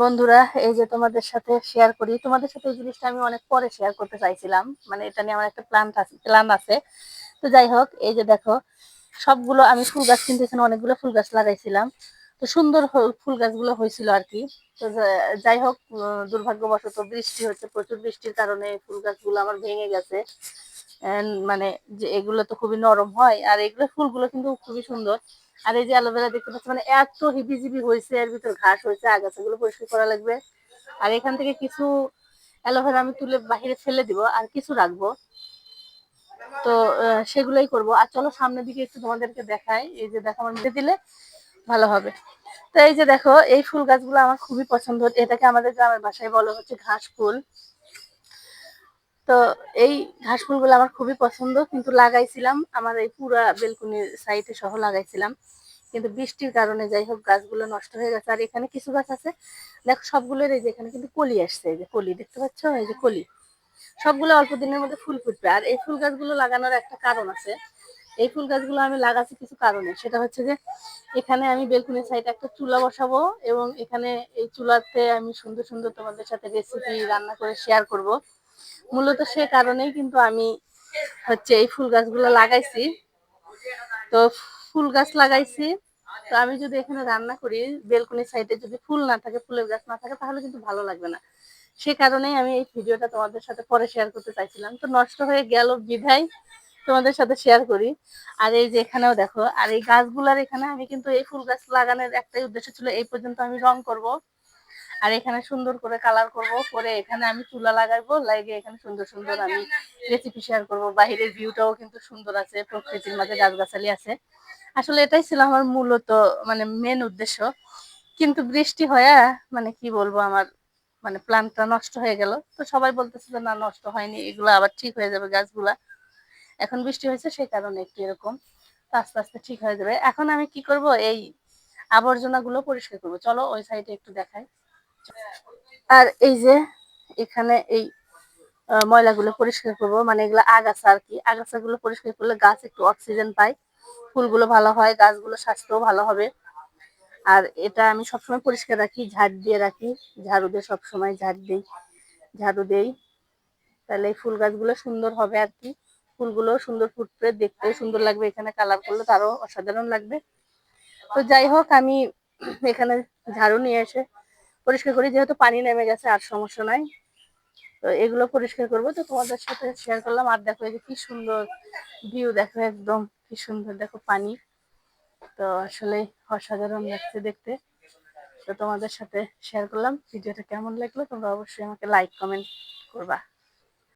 বন্ধুরা, এই যে তোমাদের সাথে শেয়ার করি। তোমাদের সাথে এই জিনিসটা আমি অনেক পরে শেয়ার করতে চাইছিলাম। মানে এটা নিয়ে আমার একটা প্ল্যান প্ল্যান আছে। তো যাই হোক, এই যে দেখো, সবগুলো আমি ফুল গাছ কিন্তু এখানে অনেকগুলো ফুল গাছ লাগাইছিলাম। তো সুন্দর ফুল গাছগুলো হয়েছিল আর কি। তো যাই হোক দুর্ভাগ্যবশত বৃষ্টি হচ্ছে, প্রচুর বৃষ্টির কারণে ফুল গাছগুলো আমার ভেঙে গেছে। মানে যে এগুলো তো খুবই নরম হয়, আর এগুলো ফুলগুলো কিন্তু খুবই সুন্দর। আর এই যে অ্যালোভেরা দেখতে পাচ্ছি মানে এত হিবিজিবি হয়েছে, এর ভিতর ঘাস হয়েছে, আগাছাগুলো পরিষ্কার করা লাগবে। আর এখান থেকে কিছু অ্যালোভেরা আমি তুলে বাহিরে ফেলে দিব, আর কিছু রাখব। তো সেগুলোই করব। আর চলো সামনের দিকে একটু তোমাদেরকে দেখাই, এই যে দেখো আমার মেরে দিলে ভালো হবে। তো এই যে দেখো, এই ফুল গাছগুলো আমার খুবই পছন্দ এটাকে আমাদের গ্রামের বাসায় বলা হচ্ছে ঘাস ফুল। তো এই ঘাস ফুলগুলো আমার খুবই পছন্দ, কিন্তু লাগাইছিলাম। আমার এই পুরা বেলকুনির সাইডে সহ লাগাইছিলাম। কিন্তু বৃষ্টির কারণে যাই হোক গাছগুলো নষ্ট হয়ে গেছে। আর এখানে কিছু গাছ আছে, দেখো সবগুলোর এই যে এখানে কিন্তু কলি আসছে, এই যে কলি দেখতে পাচ্ছ? এই যে কলি। সবগুলো অল্প দিনের মধ্যে ফুল ফুটবে। আর এই ফুল গাছগুলো লাগানোর একটা কারণ আছে। এই ফুল গাছগুলো আমি লাগাচ্ছি কিছু কারণে। সেটা হচ্ছে যে, এখানে আমি বেলকুনির সাইডে একটা চুলা বসাবো এবং এখানে এই চুলাতে আমি সুন্দর সুন্দর তোমাদের সাথে রেসিপি রান্না করে শেয়ার করব। মূলত সে কারণেই কিন্তু আমি হচ্ছে এই ফুল গাছগুলো লাগাইছি। তো ফুল গাছ লাগাইছি। তো আমি যদি এখানে রান্না করি বেলকনির সাইডে যদি ফুল না থাকে, ফুলের গাছ না থাকে, তাহলে কিন্তু ভালো লাগবে না। সে কারণেই আমি এই ভিডিওটা তোমাদের সাথে পরে শেয়ার করতে চাইছিলাম। তো নষ্ট হয়ে গেল বিধায় তোমাদের সাথে শেয়ার করি। আর এই যে এখানেও দেখো, আর এই গাছগুলার এখানে আমি কিন্তু এই ফুল গাছ লাগানোর একটাই উদ্দেশ্য ছিল, এই পর্যন্ত আমি রং করব। আর এখানে সুন্দর করে কালার করব, করে এখানে আমি চুলা লাগাইবো, লাগিয়ে এখানে সুন্দর সুন্দর আমি রেসিপি শেয়ার করব। বাহিরের ভিউটাও কিন্তু সুন্দর আছে, প্রকৃতির মাঝে গাছগাছালি আছে। আসলে এটাই ছিল আমার মূলত মানে মেন উদ্দেশ্য। কিন্তু বৃষ্টি হয়ে মানে কি বলব আমার মানে প্লান্টটা নষ্ট হয়ে গেল। তো সবাই বলতেছে যে, না, নষ্ট হয়নি, এগুলো আবার ঠিক হয়ে যাবে গাছগুলা। এখন বৃষ্টি হয়েছে সেই কারণে একটু এরকম। আস্তে আস্তে ঠিক হয়ে যাবে। এখন আমি কি করব, এই আবর্জনাগুলো পরিষ্কার করব। চলো ওই সাইডে একটু দেখাই। আর এই যে এখানে এই ময়লাগুলো পরিষ্কার করব মানে এগুলো আগাছা আর কি। আগাছাগুলো পরিষ্কার করলে গাছ একটু অক্সিজেন পায়। ফুলগুলো ভালো হয় গাছগুলো স্বাস্থ্যও ভালো হবে। আর এটা আমি সবসময় পরিষ্কার রাখি, ঝাড় দিয়ে রাখি। ঝাড়ু দিয়ে সবসময় ঝাড় দিই, ঝাড়ু দেই। তাহলে এই ফুল গাছগুলো সুন্দর হবে আর কি। ফুলগুলো সুন্দর ফুটবে, দেখতেও সুন্দর লাগবে। এখানে কালার করলে তারও অসাধারণ লাগবে। তো যাই হোক, আমি এখানে ঝাড়ু নিয়ে এসে পরিষ্কার করি, যেহেতু পানি নেমে গেছে, আর সমস্যা নাই। তো এগুলো পরিষ্কার করব। তো তোমাদের সাথে শেয়ার করলাম, আর দেখো যে কি সুন্দর ভিউ দেখো একদম কি সুন্দর, দেখো পানি। তো আসলে অসাধারণ লাগছে দেখতে। তো তোমাদের সাথে শেয়ার করলাম। ভিডিওটা কেমন লাগল তোমরা অবশ্যই আমাকে লাইক কমেন্ট করবা।